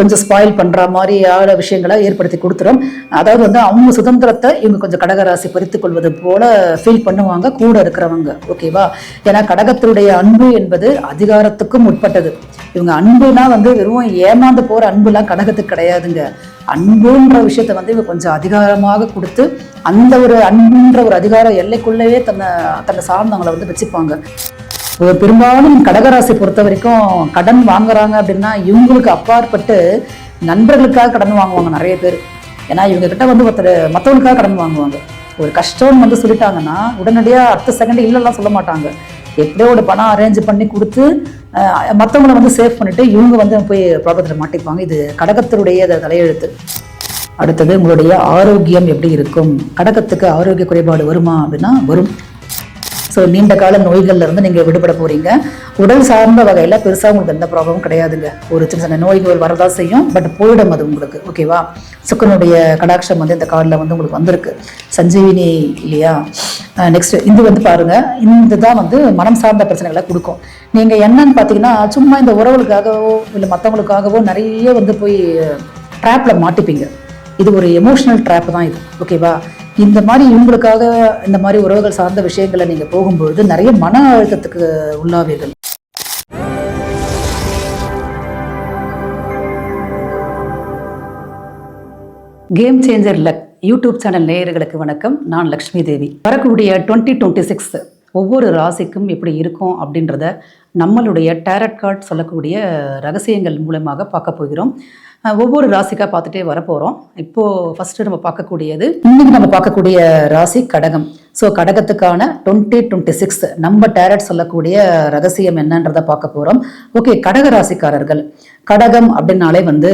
கொஞ்சம் ஸ்பாயில் பண்ணுற மாதிரியான விஷயங்களை ஏற்படுத்தி கொடுத்துரும். அதாவது வந்து அவங்க சுதந்திரத்தை இவங்க கொஞ்சம் கடகராசி பறித்து கொள்வது போல ஃபீல் பண்ணுவாங்க கூட இருக்கிறவங்க. ஓகேவா ஏன்னா கடகத்தினுடைய அன்பு என்பது அதிகாரத்துக்கும் உட்பட்டது. இவங்க அன்புனா வந்து வெறும் ஏமாந்து போகிற அன்புலாம் கடகத்துக்கு கிடையாதுங்க. அன்புன்ற விஷயத்த வந்து இவங்க கொஞ்சம் அதிகாரமாக கொடுத்து அந்த ஒரு அன்புன்ற ஒரு அதிகார எல்லைக்குள்ளேயே தன்னை தன்னை சார்ந்தவங்களை வந்து வச்சுப்பாங்க. பெரும்பாலும் கடகராசி பொறுத்த வரைக்கும் கடன் வாங்குறாங்க அப்படின்னா இவங்களுக்கு அப்பாற்பட்டு நண்பர்களுக்காக கடன் வாங்குவாங்க நிறைய பேர். ஏன்னா இவங்க கிட்ட வந்து ஒருத்தர் மற்றவங்களுக்காக கடன் வாங்குவாங்க. ஒரு கஷ்டம்னு வந்து சொல்லிட்டாங்கன்னா உடனடியாக அடுத்த செகண்ட் இல்லைலாம் சொல்ல மாட்டாங்க. எப்படியோ ஒரு பணம் அரேஞ்ச் பண்ணி கொடுத்து மற்றவங்கள வந்து சேவ் பண்ணிட்டு இவங்க வந்து போய் ப்ராப்ளத்தில் மாட்டிப்பாங்க இது கடகத்தினுடைய தலையெழுத்து. அடுத்தது உங்களுடைய ஆரோக்கியம் எப்படி இருக்கும்? கடகத்துக்கு ஆரோக்கிய குறைபாடு வருமா அப்படின்னா வரும். ஸோ நீண்ட கால நோய்கள்ல இருந்து நீங்கள் விடுபட போறீங்க. உடல் சார்ந்த வகையில் பெருசாக உங்களுக்கு எந்த ப்ராப்ளமும் கிடையாதுங்க. ஒரு சின்ன சின்ன நோய்கள் வரதான் செய்யும். பட் போயிடும் அது உங்களுக்கு. ஓகேவா சுக்கனுடைய கடாட்சம் வந்து இந்த கார்டில் வந்து உங்களுக்கு வந்திருக்கு. சஞ்சீவினி இல்லையா? நெக்ஸ்ட் இது வந்து பாருங்க. இந்த தான் வந்து மனம் சார்ந்த பிரச்சனைகளை கொடுக்கும். நீங்கள் என்னன்னு பார்த்தீங்கன்னா சும்மா இந்த உறவுகளுக்காகவோ இல்லை மற்றவங்களுக்காகவோ நிறைய வந்து போய் ட்ராப்பில் மாட்டிப்பீங்க. இது ஒரு எமோஷனல் ட்ராப் தான் இது ஓகேவா இந்த மாதிரி இவங்களுக்காக இந்த மாதிரி உறவுகள் சார்ந்த விஷயங்களை நீங்க போகும்பொழுது நிறைய மன அழுத்தத்துக்கு உள்ளாவீர்கள். Game changer luck YouTube channel நேயர்களுக்கு வணக்கம். நான் லக்ஷ்மி தேவி. வரக்கூடிய டுவெண்ட்டி டுவெண்ட்டி சிக்ஸ் ஒவ்வொரு ராசிக்கும் எப்படி இருக்கும் அப்படின்றத நம்மளுடைய டேரட் கார்ட் சொல்லக்கூடிய ரகசியங்கள் மூலமாக பார்க்க போகிறோம். ஒவ்வொரு ராசிக்காக பார்த்துட்டே வரப்போகிறோம் இப்போது ஃபஸ்ட்டு நம்ம பார்க்கக்கூடியது இன்னைக்கு நம்ம பார்க்கக்கூடிய ராசி கடகம். ஸோ கடகத்துக்கான டுவெண்ட்டி டுவெண்ட்டி சிக்ஸ் நம்ம டேரட் சொல்லக்கூடிய ரகசியம் என்னன்றதை பார்க்க போகிறோம் ஓகே கடக ராசிக்காரர்கள். கடகம் அப்படின்னாலே வந்து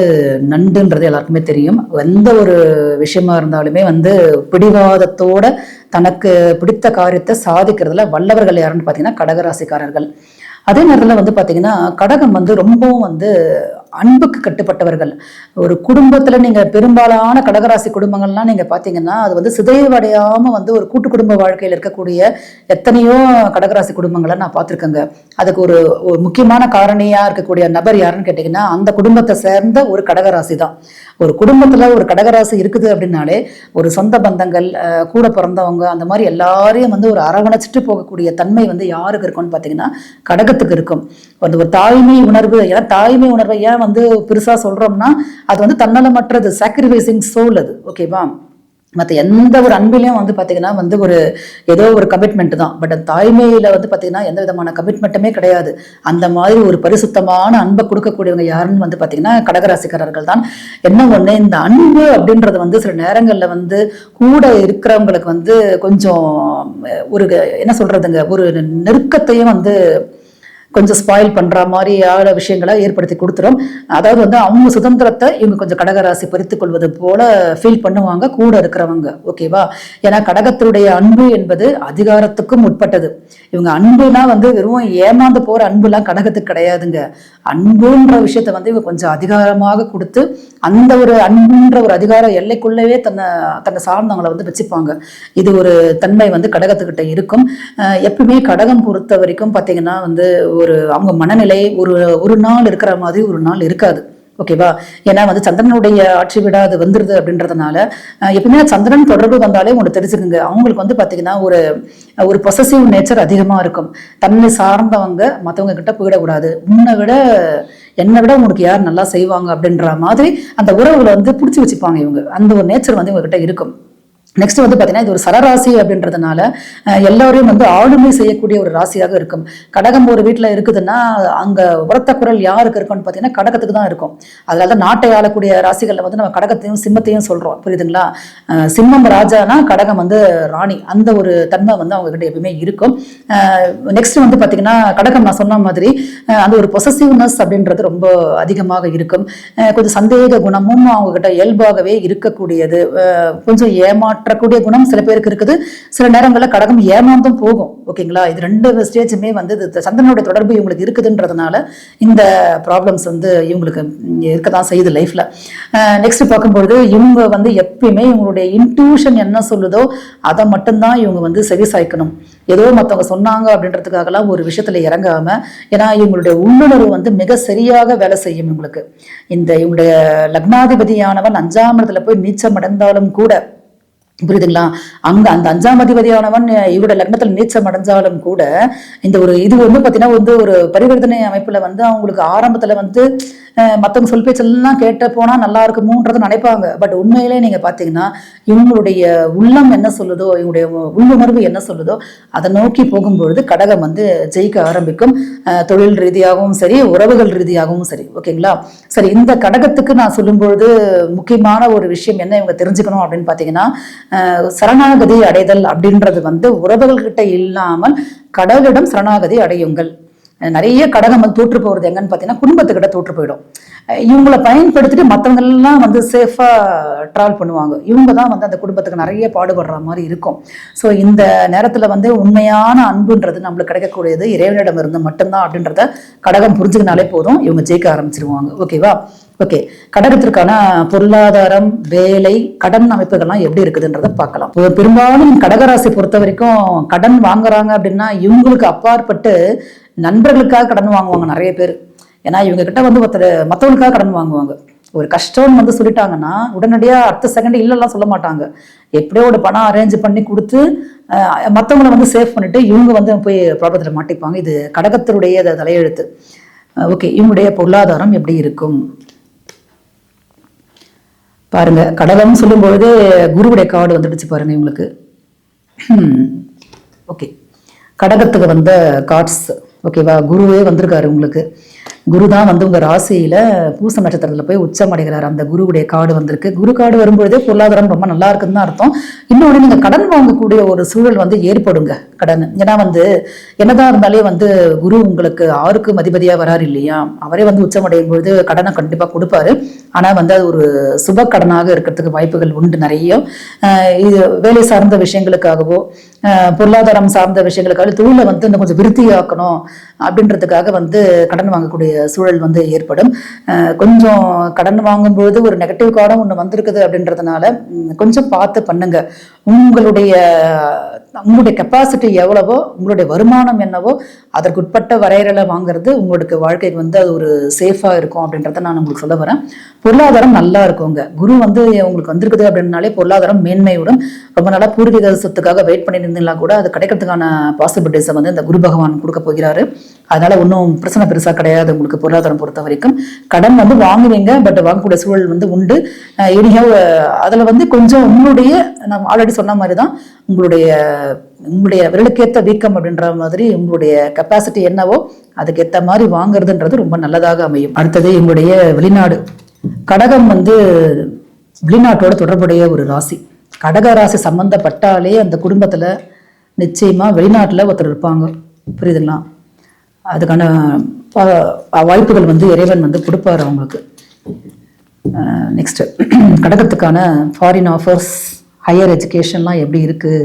நண்டுன்றது எல்லாருக்குமே தெரியும். எந்த ஒரு விஷயமா இருந்தாலுமே வந்து பிடிவாதத்தோட தனக்கு பிடித்த காரியத்தை சாதிக்கிறதுல வல்லவர்கள் யாருன்னு பார்த்தீங்கன்னா கடகராசிக்காரர்கள் அதே நேரத்தில் வந்து பார்த்தீங்கன்னா கடகம் வந்து ரொம்பவும் வந்து அன்புக்கு கட்டுப்பட்டவர்கள். ஒரு குடும்பத்தில் நீங்கள் பெரும்பாலான கடகராசி குடும்பங்கள்லாம் நீங்கள் பார்த்தீங்கன்னா அது வந்து சிதைவடையாமல் வந்து ஒரு கூட்டு குடும்ப வாழ்க்கையில் இருக்கக்கூடிய எத்தனையோ கடகராசி குடும்பங்களை நான் பார்த்துருக்கேங்க அதுக்கு ஒரு ஒரு முக்கியமான காரணியாக இருக்கக்கூடிய நபர் யாருன்னு கேட்டிங்கன்னா அந்த குடும்பத்தை சேர்ந்த ஒரு கடகராசி தான். ஒரு குடும்பத்தில் ஒரு கடகராசி இருக்குது அப்படின்னாலே ஒரு சொந்த பந்தங்கள் கூட பிறந்தவங்க அந்த மாதிரி எல்லாரையும் வந்து ஒரு அரவணைச்சிட்டு போகக்கூடிய தன்மை வந்து யாருக்கு இருக்கும்னு பார்த்தீங்கன்னா கடகத்துக்கு இருக்கும். அந்த ஒரு தாய்மை உணர்வு ஏன்னா தாய்மை உணர்வை ஏன் வந்து பெருசாக சொல்கிறோம்னா அது வந்து தன்னலமற்றது சாக்ரிஃபைசிங் சோல் அது ஓகேவா மற்ற எந்த ஒரு அன்பிலையும் வந்து பார்த்தீங்கன்னா வந்து ஒரு ஏதோ ஒரு கமிட்மெண்ட் தான். பட் தாய்மையில வந்து பார்த்தீங்கன்னா எந்த விதமான கமிட்மெண்ட்டுமே கிடையாது. அந்த மாதிரி ஒரு பரிசுத்தமான அன்பை கொடுக்கக்கூடியவங்க யாருன்னு வந்து பார்த்தீங்கன்னா கடகராசிக்காரர்கள் தான். என்ன ஒன்று இந்த அன்பு அப்படின்றது வந்து சில நேரங்களில் வந்து கூட இருக்கிறவங்களுக்கு வந்து கொஞ்சம் ஒரு என்ன சொல்றதுங்க ஒரு நெருக்கத்தையும் வந்து கொஞ்சம் ஸ்பாயில் பண்ணுற மாதிரியான விஷயங்களை ஏற்படுத்தி கொடுத்துரும். அதாவது வந்து அவங்க சுதந்திரத்தை இவங்க கொஞ்சம் கடகராசி பறித்து கொள்வது போல ஃபீல் பண்ணுவாங்க கூட இருக்கிறவங்க. ஓகேவா ஏன்னா கடகத்தினுடைய அன்பு என்பது அதிகாரத்துக்கும் உட்பட்டது. இவங்க அன்புனா வந்து வெறும் ஏமாந்து போகிற அன்புலாம் கடகத்துக்கு கிடையாதுங்க. அன்புன்ற விஷயத்த வந்து இவங்க கொஞ்சம் அதிகாரமாக கொடுத்து அந்த ஒரு அன்புன்ற ஒரு அதிகார எல்லைக்குள்ளவே தன்னை தன்னை சார்ந்தவங்களை வந்து வச்சுப்பாங்க. இது ஒரு தன்மை வந்து கடகத்துக்கிட்ட இருக்கும். எப்பவுமே கடகம் பொறுத்த வரைக்கும் பார்த்தீங்கன்னா வந்து ஒரு அவங்க மனநிலை ஒரு ஒரு நாள் இருக்கிற மாதிரி ஒரு நாள் இருக்காது. ஓகேவா ஏன்னா வந்து சந்திரனுடைய ஆட்சி விடா அது வந்துருது அப்படின்றதுனால எப்பவுமே சந்திரன் தொடர்பு வந்தாலே உங்களுக்கு தெரிஞ்சுக்குங்க. அவங்களுக்கு வந்து பார்த்தீங்கன்னா ஒரு ஒரு பொசசிவ் நேச்சர் அதிகமாக இருக்கும். தன்னை சார்ந்தவங்க மற்றவங்க கிட்ட போயிடக்கூடாது. உன்னை விட என்னை விட உங்களுக்கு யார் நல்லா செய்வாங்க அப்படின்ற மாதிரி அந்த உறவுகளை வந்து பிடிச்சி வச்சுப்பாங்க இவங்க. அந்த ஒரு நேச்சர் வந்து இவங்ககிட்ட இருக்கும். நெக்ஸ்ட் வந்து பார்த்தீங்கன்னா இது ஒரு சரராசி அப்படின்றதுனால எல்லோரையும் வந்து ஆளுமை செய்யக்கூடிய ஒரு ராசியாக இருக்கும். கடகம் ஒரு வீட்டில் இருக்குதுன்னா அங்கே உரத்த குரல் யாருக்கு இருக்கும்னு பார்த்தீங்கன்னா கடகத்துக்கு தான் இருக்கும். அதனால தான் நாட்டை ஆளக்கூடிய ராசிகளில் வந்து நம்ம கடகத்தையும் சிம்மத்தையும் சொல்கிறோம் புரியுதுங்களா? சிம்மம் ராஜானா கடகம் வந்து ராணி. அந்த ஒரு தன்மை வந்து அவங்கக்கிட்ட எப்பவுமே இருக்கும். நெக்ஸ்ட் வந்து பார்த்தீங்கன்னா கடகம் நான் சொன்ன மாதிரி அந்த ஒரு பொசசிவ்னஸ் அப்படின்றது ரொம்ப அதிகமாக இருக்கும். கொஞ்சம் சந்தேக குணமும் அவங்கக்கிட்ட இயல்பாகவே இருக்கக்கூடியது. கொஞ்சம் ஏமாற்றம் மாற்றக்கூடிய குணம் சில பேருக்கு இருக்குது. சில நேரங்களில் கடகம் ஏமாந்தும் போகும். ஓகேங்களா இது ரெண்டு ஸ்டேஜுமே வந்து இது சந்திரனுடைய தொடர்பு இவங்களுக்கு இருக்குதுன்றதுனால இந்த ப்ராப்ளம்ஸ் வந்து இவங்களுக்கு இருக்க தான் செய்யுது லைஃப்பில் நெக்ஸ்ட் பார்க்கும்பொழுது இவங்க வந்து எப்பயுமே இவங்களுடைய இன்ட்யூஷன் என்ன சொல்லுதோ அதை மட்டும்தான் இவங்க வந்து செவி சாய்க்கணும். ஏதோ மற்றவங்க சொன்னாங்க அப்படின்றதுக்காகலாம் ஒரு விஷயத்தில் இறங்காமல் ஏன்னா இவங்களுடைய உள்ளுணர்வு வந்து மிக சரியாக வேலை செய்யும் இவங்களுக்கு. இந்த இவங்களுடைய லக்னாதிபதியானவன் அஞ்சாம் இடத்துல போய் நீச்சம் அடைந்தாலும் கூட புரியுதுங்களா? அங்க அந்த அஞ்சாம் அதிபதியானவன் இவரோட லக்னத்தில் நீச்சம் அடைஞ்சாலும் கூட இந்த ஒரு இது வந்து பாத்தீங்கன்னா வந்து ஒரு பரிவர்த்தனை அமைப்புல வந்து அவங்களுக்கு ஆரம்பத்துல வந்து மற்றவங்க மத்தவங்க சொல் பேச்செல்லாம் கேட்ட போனா நல்லா இருக்குமோன்றது நினைப்பாங்க. பட் உண்மையிலே நீங்க பாத்தீங்கன்னா இவங்களுடைய உள்ளம் என்ன சொல்லுதோ இவங்களுடைய உள்ளுணர்வு என்ன சொல்லுதோ அதை நோக்கி போகும்பொழுது கடகம் வந்து ஜெயிக்க ஆரம்பிக்கும். தொழில் ரீதியாகவும் சரி உறவுகள் ரீதியாகவும் சரி. ஓகேங்களா? சரி இந்த கடகத்துக்கு நான் சொல்லும்பொழுது முக்கியமான ஒரு விஷயம் என்ன இவங்க தெரிஞ்சுக்கணும் அப்படின்னு பார்த்தீங்கன்னா சரணாகதி அடைதல் அப்படின்றது வந்து உறவுகள்கிட்ட இல்லாமல் கடவுளிடம் சரணாகதி அடையுங்கள். நிறைய கடகம் வந்து தோற்று போகிறது எங்கன்னு பார்த்தீங்கன்னா குடும்பத்துக்கிட்ட தோற்று போயிடும். இவங்களை பயன்படுத்திட்டு மற்றவங்க எல்லாம் வந்து சேஃபாக ட்ராவல் பண்ணுவாங்க. இவங்க தான் வந்து அந்த குடும்பத்துக்கு நிறைய பாடுபடுற மாதிரி இருக்கும். ஸோ இந்த நேரத்தில் வந்து உண்மையான அன்புன்றது நம்மளுக்கு கிடைக்கக்கூடியது. இறைவனிடம் இருந்து மட்டும்தான் அப்படின்றத கடகம் புரிஞ்சுக்கினாலே போதும். இவங்க ஜெயிக்க ஆரம்பிச்சிருவாங்க. ஓகேவா ஓகே கடகத்திற்கான பொருளாதாரம் வேலை கடன் அமைப்புகள்லாம் எப்படி இருக்குதுன்றத பார்க்கலாம். இப்போ பெரும்பாலும் கடகராசி பொறுத்த வரைக்கும் கடன் வாங்குறாங்க அப்படின்னா இவங்களுக்கு அப்பாற்பட்டு நண்பர்களுக்காக கடன் வாங்குவாங்க நிறைய பேர். ஏன்னா இவங்க கிட்ட வந்து ஒருத்தர் மற்றவங்களுக்காக கடன் வாங்குவாங்க. ஒரு கஷ்டம்னு வந்து சொல்லிட்டாங்கன்னா உடனடியாக அடுத்த செகண்ட் இல்லைலாம் சொல்ல மாட்டாங்க. எப்படியோ ஒரு பணம் அரேஞ்ச் பண்ணி கொடுத்து அஹ், வந்து சேவ் பண்ணிட்டு இவங்க வந்து போய் ப்ராப்ளத்தில் மாட்டிப்பாங்க. இது கடகத்தினுடைய தலையெழுத்து. ஓகே. இவங்களுடைய பொருளாதாரம் எப்படி இருக்கும்? பாருங்க. கடகம்னு சொல்லும்பொழுது குருவுடைய கார்டு வந்துடுச்சு பாருங்க இவங்களுக்கு. ஓகே. கடகத்துக்கு வந்த கார்ட்ஸ் ஓகேவா? குருவே வந்திருக்காரு உங்களுக்கு. குரு தான் வந்து உங்கள் ராசியில் பூச நட்சத்திரத்தில் போய் உச்சம் அடைகிறார். அந்த குருவுடைய காடு வந்திருக்கு. குரு காடு வரும்பொழுதே பொருளாதாரம் ரொம்ப நல்லா இருக்குன்னு தான் அர்த்தம். இன்னொன்று நீங்கள் கடன் வாங்கக்கூடிய ஒரு சூழல் வந்து ஏற்படுங்க கடன். ஏன்னா வந்து என்னதான் இருந்தாலே வந்து குரு உங்களுக்கு ஆறுக்கு மதிபதியாக வராரு இல்லையா? அவரே வந்து உச்சம் அடையும் பொழுது கடனை கண்டிப்பாக கொடுப்பாரு. ஆனால் வந்து அது ஒரு சுப கடனாக இருக்கிறதுக்கு வாய்ப்புகள் உண்டு நிறைய. இது வேலை சார்ந்த விஷயங்களுக்காகவோ பொருளாதாரம் சார்ந்த விஷயங்களுக்காக தொழிலை வந்து இன்னும் கொஞ்சம் விருத்தியாக்கணும் அப்படின்றதுக்காக வந்து கடன் வாங்கக்கூடிய சூழல் வந்து ஏற்படும். கொஞ்சம் கடன் வாங்கும்போது ஒரு நெகட்டிவ் கார்டும் ஒன்று வந்திருக்குது அப்படின்றதுனால கொஞ்சம் பார்த்து பண்ணுங்க. உங்களுடைய உங்களுடைய கெப்பாசிட்டி எவ்வளவோ உங்களுடைய வருமானம் என்னவோ அதற்குட்பட்ட வரையறையில் வாங்குறது உங்களுக்கு வாழ்க்கைக்கு வந்து அது ஒரு சேஃபாக இருக்கும் அப்படின்றத நான் உங்களுக்கு சொல்ல வரேன். பொருளாதாரம் நல்லா இருக்குங்க. குரு வந்து உங்களுக்கு வந்திருக்குது அப்படின்னாலே பொருளாதாரம் மேன்மையுடன் ரொம்ப நல்லா பூர்வீக சொத்துக்காக வெயிட் பண்ணி இருந்தீங்களா கூட அது கிடைக்கிறதுக்கான பாசிபிலிட்டிஸை வந்து இந்த குரு பகவான் கொடுக்க போகிறாரு. அதனால ஒன்றும் பிரச்சனை பெருசாக கிடையாது உங்களுக்கு பொருளாதாரம் பொறுத்த வரைக்கும். கடன் வந்து வாங்குவீங்க பட் வாங்கக்கூடிய சூழல் வந்து உண்டு. எனிஹவ் அதில் வந்து கொஞ்சம் உங்களுடைய நான் ஆல்ரெடி சொன்ன மாதிரி தான் உங்களுடைய உங்களுடைய விரலுக்கேற்ற வீக்கம் அப்படின்ற மாதிரி உங்களுடைய கெப்பாசிட்டி என்னவோ அதுக்கேற்ற மாதிரி வாங்குறதுன்றது ரொம்ப நல்லதாக அமையும். அடுத்தது எங்களுடைய வெளிநாடு. கடகம் வந்து வெளிநாட்டோட தொடர்புடைய ஒரு ராசி. கடக ராசி சம்பந்தப்பட்டாலே அந்த குடும்பத்தில் நிச்சயமாக வெளிநாட்டில் ஒருத்தர் இருப்பாங்க. புரியுதுங்களா? அதுக்கான ப- வாய்ப்புகள் வந்து இறைவன் வந்து கொடுப்பாரு அவங்களுக்கு. நெக்ஸ்ட்டு கடகத்துக்கான ஃபாரின் ஆஃபர்ஸ் ஹையர் எஜுகேஷன்லாம் எப்படி இருக்குது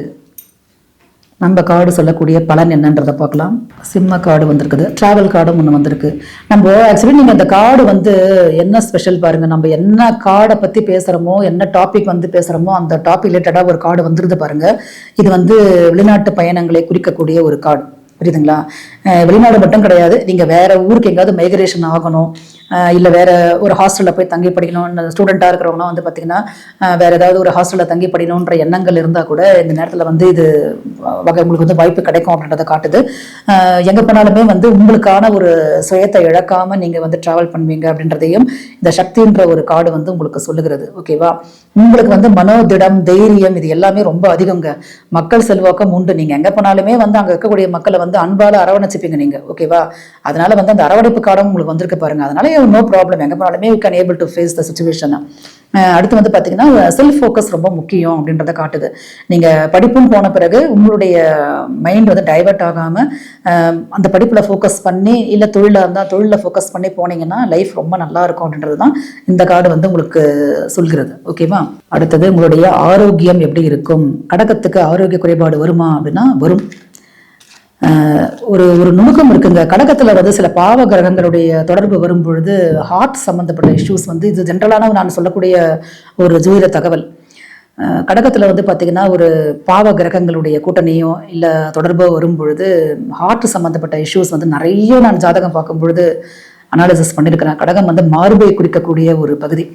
நம்ம கார்டு சொல்லக்கூடிய பலன் என்னன்றதை பார்க்கலாம். சிம்ம கார்டு வந்திருக்குது. ட்ராவல் கார்டும் ஒன்று வந்திருக்கு. நம்ம ஆக்சுவலி நீங்கள் இந்த கார்டு வந்து என்ன ஸ்பெஷல் பாருங்கள் நம்ம என்ன கார்டை பற்றி பேசுகிறோமோ என்ன டாபிக் வந்து பேசுகிறோமோ அந்த டாபிக் ரிலேட்டடாக ஒரு கார்டு வந்துருது பாருங்கள் இது வந்து வெளிநாட்டு பயணங்களை குறிக்கக்கூடிய ஒரு கார்டு புரியுதுங்களா? வெளிநாடு மட்டும் கிடையாது. நீங்கள் வேற ஊருக்கு எங்கேயாவது மைக்ரேஷன் ஆகணும். இல்லை வேற ஒரு ஹாஸ்டலில் போய் தங்கி படிக்கணும் ஸ்டூடெண்ட்டாக இருக்கிறவங்களாம் வந்து பார்த்தீங்கன்னா வேறு வேற ஏதாவது ஒரு ஹாஸ்டலில் தங்கி படிக்கணுன்ற எண்ணங்கள் இருந்தால் கூட இந்த நேரத்தில் வந்து இது வகை உங்களுக்கு வந்து வாய்ப்பு கிடைக்கும் அப்படின்றத காட்டுது. எங்கே போனாலுமே வந்து உங்களுக்கான ஒரு சுயத்தை இழக்காமல் நீங்கள் வந்து ட்ராவல் பண்ணுவீங்க அப்படின்றதையும் இந்த சக்தின்ற ஒரு கார்டு வந்து உங்களுக்கு சொல்லுகிறது. ஓகேவா உங்களுக்கு வந்து மனோதிடம் தைரியம் இது எல்லாமே ரொம்ப அதிகங்க. மக்கள் செல்வாக்கம் உண்டு. நீங்க எங்க போனாலுமே வந்து அங்க இருக்கக்கூடிய மக்களை வந்து அன்பால அரவணைச்சுப்பீங்க நீங்க. ஓகேவா அதனால வந்து அந்த அரவணைப்பு கார்டும் உங்களுக்கு வந்திருக்கு பாருங்க. அதனால நோ ப்ராப்ளம் எங்க போனாலுமே you can able to face the situation அடுத்து வந்து பார்த்தீங்கன்னா செல்ஃப் ஃபோக்கஸ் ரொம்ப முக்கியம் அப்படின்றத காட்டுது. நீங்கள் படிப்புன்னு போன பிறகு உங்களுடைய மைண்ட் வந்து டைவர்ட் ஆகாமல் அந்த படிப்பில் ஃபோக்கஸ் பண்ணி இல்லை தொழிலாக இருந்தால் தொழிலில் ஃபோக்கஸ் பண்ணி போனீங்கன்னா லைஃப் ரொம்ப நல்லா இருக்கும் அப்படின்றது தான் இந்த கார்டு வந்து உங்களுக்கு சொல்கிறது. ஓகேவா அடுத்தது உங்களுடைய ஆரோக்கியம் எப்படி இருக்கும்? கடகத்துக்கு ஆரோக்கிய குறைபாடு வருமா அப்படின்னா வரும். ஒரு ஒரு நுணுக்கம் இருக்குங்க. கடகத்தில் வந்து சில பாவ கிரகங்களுடைய தொடர்பு வரும் பொழுது ஹார்ட் சம்மந்தப்பட்ட இஷ்யூஸ் வந்து இது ஜென்ரலான நான் சொல்லக்கூடிய ஒரு ஜோதிட தகவல். கடகத்தில் வந்து பார்த்திங்கன்னா ஒரு பாவ கிரகங்களுடைய கூட்டணியோ இல்லை தொடர்போ வரும் பொழுது ஹார்ட் சம்மந்தப்பட்ட இஷ்யூஸ் வந்து நிறைய நான் ஜாதகம் பார்க்கும் பொழுது அனாலிசிஸ் பண்ணியிருக்கிறேன் கடகம் வந்து மார்பை குறிக்கக்கூடிய ஒரு பகுதி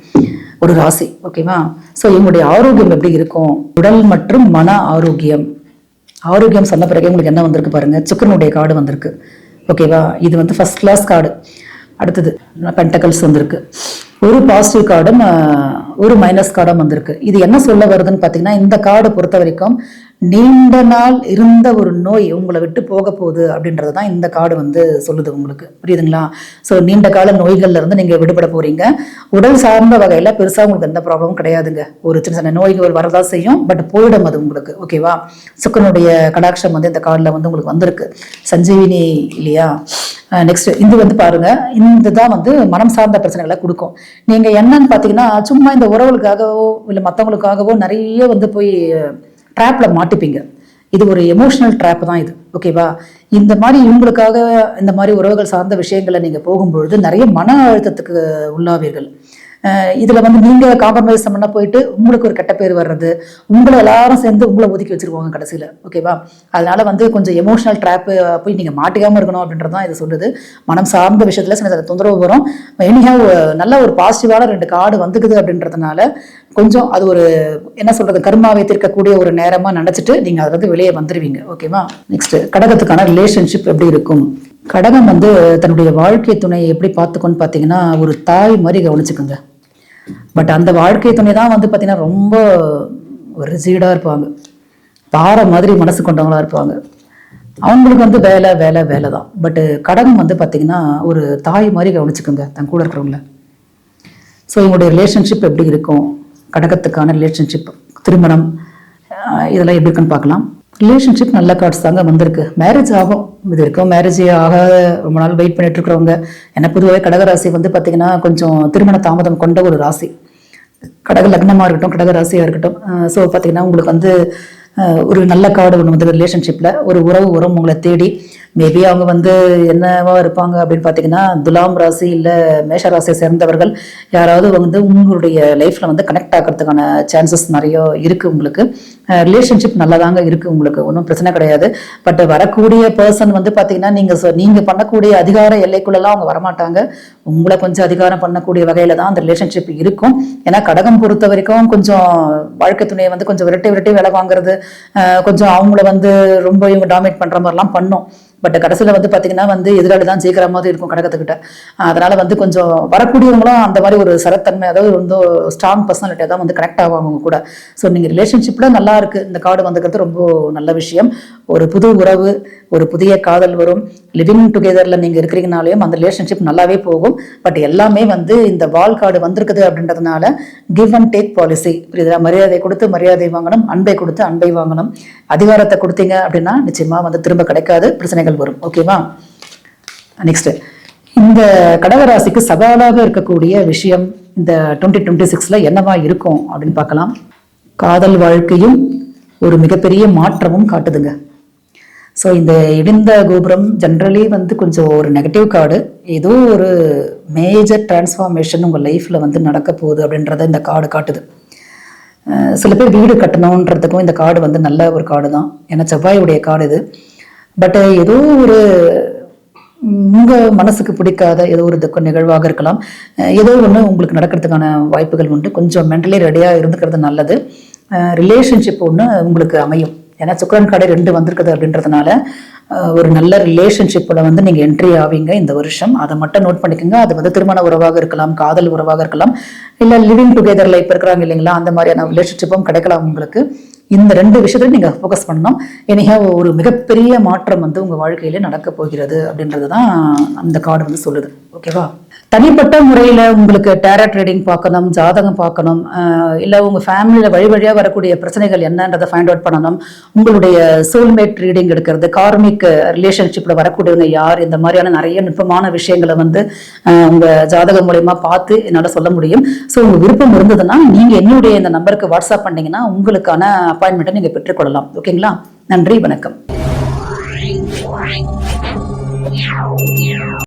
ஒரு ராசி ஓகேவா ஸோ இவங்களுடைய ஆரோக்கியம் எப்படி இருக்கும்? உடல் மற்றும் மன ஆரோக்கியம். ஆரோக்கியம் சொன்ன பிறகு உங்களுக்கு என்ன வந்திருக்கு பாருங்க? சுக்கரனுடைய கார்டு வந்திருக்கு. ஓகேவா இது வந்து ஃபர்ஸ்ட் கிளாஸ் கார்டு அடுத்தது பென்டகல்ஸ் வந்திருக்கு. ஒரு பாசிட்டிவ் கார்டும் ஆஹ், ஒரு மைனஸ் கார்டும் வந்திருக்கு. இது என்ன சொல்ல வருதுன்னு பார்த்தீங்கன்னா இந்த கார்டை பொறுத்த வரைக்கும் நீண்ட நாள் இருந்த ஒரு நோய் உங்களை விட்டு போக போகுது அப்படின்றது தான் இந்த கார்டு வந்து சொல்லுது உங்களுக்கு. புரியுதுங்களா? ஸோ நீண்ட கால நோய்கள்ல இருந்து நீங்கள் விடுபட போறீங்க. உடல் சார்ந்த வகையில் பெருசாக உங்களுக்கு எந்த ப்ராப்ளமும் கிடையாதுங்க. ஒரு சின்ன சின்ன நோய்கள் வரதா செய்யும் பட் போயிடும் அது உங்களுக்கு ஓகேவா சுக்கனுடைய கடாட்சம் வந்து இந்த கார்டில் வந்து உங்களுக்கு வந்திருக்கு. சஞ்சீவினி இல்லையா? நெக்ஸ்ட் இது வந்து பாருங்க. இந்த தான் வந்து மனம் சார்ந்த பிரச்சனைகளை கொடுக்கும். நீங்க என்னன்னு பார்த்தீங்கன்னா சும்மா இந்த உறவுகளுக்காகவோ இல்லை மற்றவங்களுக்காகவோ நிறைய வந்து போய் ட்ராப்பில் மாட்டிப்பீங்க. இது ஒரு எமோஷனல் ட்ராப் தான் இது ஓகேவா இந்த மாதிரி இவங்களுக்காக இந்த மாதிரி உறவுகள் சார்ந்த விஷயங்களை நீங்க போகும்பொழுது நிறைய மன அழுத்தத்துக்கு உள்ளாவீர்கள். இதுல வந்து நீங்க காம்ப்ரமைஸ் பண்ண போயிட்டு உங்களுக்கு ஒரு கெட்ட பேர் வர்றது. உங்களை எல்லாரும் சேர்ந்து உங்களை ஒதுக்கி வச்சிருவாங்க கடைசியில. ஓகேவா அதனால வந்து கொஞ்சம் எமோஷனல் ட்ராப் போய் நீங்க மாட்டிக்காம இருக்கணும் அப்படின்றது தான் இது சொல்லுது. மனம் சார்ந்த விஷயத்துல சில தொந்தரவு வரும். எனிஹா நல்ல ஒரு பாசிட்டிவான ரெண்டு கார்டு வந்துக்குது அப்படின்றதுனால கொஞ்சம் அது ஒரு என்ன சொல்றது கர்மாவை தீர்க்கக்கூடிய ஒரு நேரமா நினைச்சிட்டு நீங்க அதுல இருந்து வெளியே வந்துருவீங்க. ஓகேவா நெக்ஸ்ட் கடகத்துக்கான ரிலேஷன்ஷிப் எப்படி இருக்கும்? கடகம் வந்து தன்னுடைய வாழ்க்கை துணையை எப்படி பார்த்துக்கோன்னு பார்த்தீங்கன்னா ஒரு தாய் மாதிரி கவனிச்சுக்கோங்க. பட் அந்த வாழ்க்கை துணை தான் வந்து பார்த்தீங்கன்னா ரொம்ப ரிசீடாக இருப்பாங்க. பாறை மாதிரி மனசு கொண்டவங்களா இருப்பாங்க. அவங்களுக்கு வந்து வேலை வேலை வேலை தான் பட்டு கடகம் வந்து பார்த்தீங்கன்னா ஒரு தாய் மாதிரி கவனிச்சுக்கோங்க தன் கூட இருக்கிறவங்கள. ஸோ இவங்களுடைய ரிலேஷன்ஷிப் எப்படி இருக்கும்? கடகத்துக்கான ரிலேஷன்ஷிப் திருமணம் இதெல்லாம் எப்படி இருக்குன்னு பார்க்கலாம். ரிலேஷன்ஷிப் நல்ல கார்ட்ஸ் தாங்க வந்திருக்கு. மேரேஜ் ஆகும். இது வரைக்கும் மேரேஜ் ஆக ரொம்ப நாள் வெயிட் பண்ணிட்டு இருக்கிறவங்க. ஏன்னா பொதுவாகவே கடகராசி வந்து பார்த்தீங்கன்னா கொஞ்சம் திருமண தாமதம் கொண்ட ஒரு ராசி. கடக லக்னமாக இருக்கட்டும் கடக ராசியாக இருக்கட்டும் ஸோ பார்த்தீங்கன்னா உங்களுக்கு வந்து ஒரு நல்ல கார்டு ஒன்று வந்து ரிலேஷன்ஷிப்பில் ஒரு உறவு உரம் உங்களை தேடி மேபி அவங்க வந்து என்னவா இருப்பாங்க அப்படின்னு பார்த்தீங்கன்னா துலாம் ராசி இல்லை மேஷ ராசியை சேர்ந்தவர்கள் யாராவது வந்து உங்களுடைய லைஃப்பில் வந்து கனெக்ட் ஆகிறதுக்கான சான்சஸ் நிறைய இருக்குது உங்களுக்கு. ரிலேஷன்ஷிப் நல்லதாங்க இருக்குது உங்களுக்கு. ஒன்றும் பிரச்சனை கிடையாது. பட் வரக்கூடிய பர்சன் வந்து பார்த்தீங்கன்னா நீங்கள் நீங்கள் பண்ணக்கூடிய அதிகார எல்லைக்குள்ளெல்லாம் அவங்க வரமாட்டாங்க. உங்களை கொஞ்சம் அதிகாரம் பண்ணக்கூடிய வகையில் தான் அந்த ரிலேஷன்ஷிப் இருக்கும். ஏன்னா கடகம் பொறுத்த வரைக்கும் கொஞ்சம் வாழ்க்கை துணையை வந்து கொஞ்சம் விரட்டி விரட்டி வேலை வாங்குறது கொஞ்சம் அவங்கள வந்து ரொம்ப இவங்க டாமினேட் பண்ணுற மாதிரிலாம் பண்ணும். பட் கடைசியில் வந்து பார்த்தீங்கன்னா வந்து எதிராளி தான் ஜெயிக்கிற மாதிரி இருக்கும் கடகத்துக்கிட்ட அதனால் வந்து கொஞ்சம் வரக்கூடியவங்களும் அந்த மாதிரி ஒரு சரத்தன்மை அதாவது ரொம்ப ஸ்ட்ராங் பர்சனாலிட்டியாக தான் வந்து கனெக்ட் ஆவாங்க அவங்க கூட. ஸோ நீங்கள் ரிலேஷன்ஷிப்பில் நல்லா இருக்குது இந்த கார்டு வந்துக்கிறது ரொம்ப நல்ல விஷயம். ஒரு புது உறவு ஒரு புதிய காதல் வரும். லிவிங் டுகெதரில் நீங்கள் இருக்கிறீங்கனாலையும் அந்த ரிலேஷன்ஷிப் நல்லாவே போகும். பட் எல்லாமே வந்து இந்த வால் கார்டு வந்திருக்குது அப்படின்றதுனால கிவ் அண்ட் டேக் பாலிசி புரியுதா மரியாதை கொடுத்து மரியாதை வாங்கணும் அன்பை கொடுத்து அன்பை வாங்கணும். அதிகாரத்தை கொடுத்தீங்க அப்படின்னா நிச்சயமாக வந்து திரும்ப கிடைக்காது பிரச்சனைகள் வரும். ஓகேவா நெக்ஸ்ட் இந்த கடகராசிக்கு சவாலாக இருக்கக்கூடிய விஷயம் இந்த டுவெண்ட்டி டுவெண்ட்டி சிக்ஸில் என்னவா இருக்கும் அப்படின்னு பார்க்கலாம். காதல் வாழ்க்கையும் ஒரு மிகப்பெரிய மாற்றமும் காட்டுதுங்க. ஸோ இந்த இடிந்த கோபுரம் ஜென்ரலி வந்து கொஞ்சம் ஒரு நெகட்டிவ் கார்டு ஏதோ ஒரு மேஜர் டிரான்ஸ்ஃபார்மேஷன் உங்கள் லைஃப்பில் வந்து நடக்க போகுது அப்படின்றத இந்த கார்டு காட்டுது. சில பேர் வீடு கட்டணுன்றதுக்கும் இந்த கார்டு வந்து நல்ல ஒரு கார்டு தான். ஏன்னா செவ்வாயுடைய கார்டு இது. பட் ஏதோ ஒரு உங்கள் மனசுக்கு பிடிக்காத ஏதோ ஒரு துக்க நிகழ்வாக இருக்கலாம். ஏதோ ஒன்று உங்களுக்கு நடக்கிறதுக்கான வாய்ப்புகள் உண்டு. கொஞ்சம் மென்டலி ரெடியாக இருந்துக்கிறது நல்லது. ரிலேஷன்ஷிப் ஒன்று உங்களுக்கு அமையும். ஏன்னா சுக்கரன் கடை ரெண்டு வந்திருக்குது அப்படின்றதுனால ஒரு நல்ல ரிலேஷன்ஷிப்பில் வந்து நீங்கள் என்ட்ரி ஆவீங்க இந்த வருஷம். அதை மட்டும் நோட் பண்ணிக்கோங்க. அது வந்து திருமண உறவாக இருக்கலாம் காதல் உறவாக இருக்கலாம். இல்லை லிவிங் டுகெதரில் இப்போ இருக்கிறாங்க இல்லைங்களா அந்த மாதிரியான ரிலேஷன்ஷிப்பும் கிடைக்கலாம் உங்களுக்கு. இந்த ரெண்டு விஷயத்துல நீங்க ஃபோக்கஸ் பண்ணணும். எனக்கா ஒரு மிகப்பெரிய மாற்றம் வந்து உங்க வாழ்க்கையில நடக்க போகிறது அப்படின்றது தான் அந்த கார்டு வந்து சொல்லுது. ஓகேவா தனிப்பட்ட முறையில் உங்களுக்கு டேரட் ரீடிங் பார்க்கணும் ஜாதகம் பார்க்கணும் இல்ல உங்க ஃபேமிலியில் வழி வழியா வரக்கூடிய பிரச்சனைகள் என்னன்றதை ஃபைண்ட் அவுட் பண்ணணும். உங்களுடைய சோல்மேட் ரீடிங் எடுக்கிறது கார்மிக் ரிலேஷன்ஷிப்பில் வரக்கூடியவங்க யார் இந்த மாதிரியான நிறைய நுட்பமான விஷயங்களை வந்து ஆஹ் உங்க ஜாதகம் மூலயமா பார்த்து என்னால் சொல்ல முடியும். ஸோ உங்க விருப்பம் இருந்ததுன்னா நீங்க என்னுடைய இந்த நம்பருக்கு வாட்ஸ்அப் பண்ணீங்கன்னா உங்களுக்கான அப்பாயின்மெண்ட்டை நீங்க பெற்றுக்கொள்ளலாம். ஓகேங்களா? நன்றி வணக்கம்.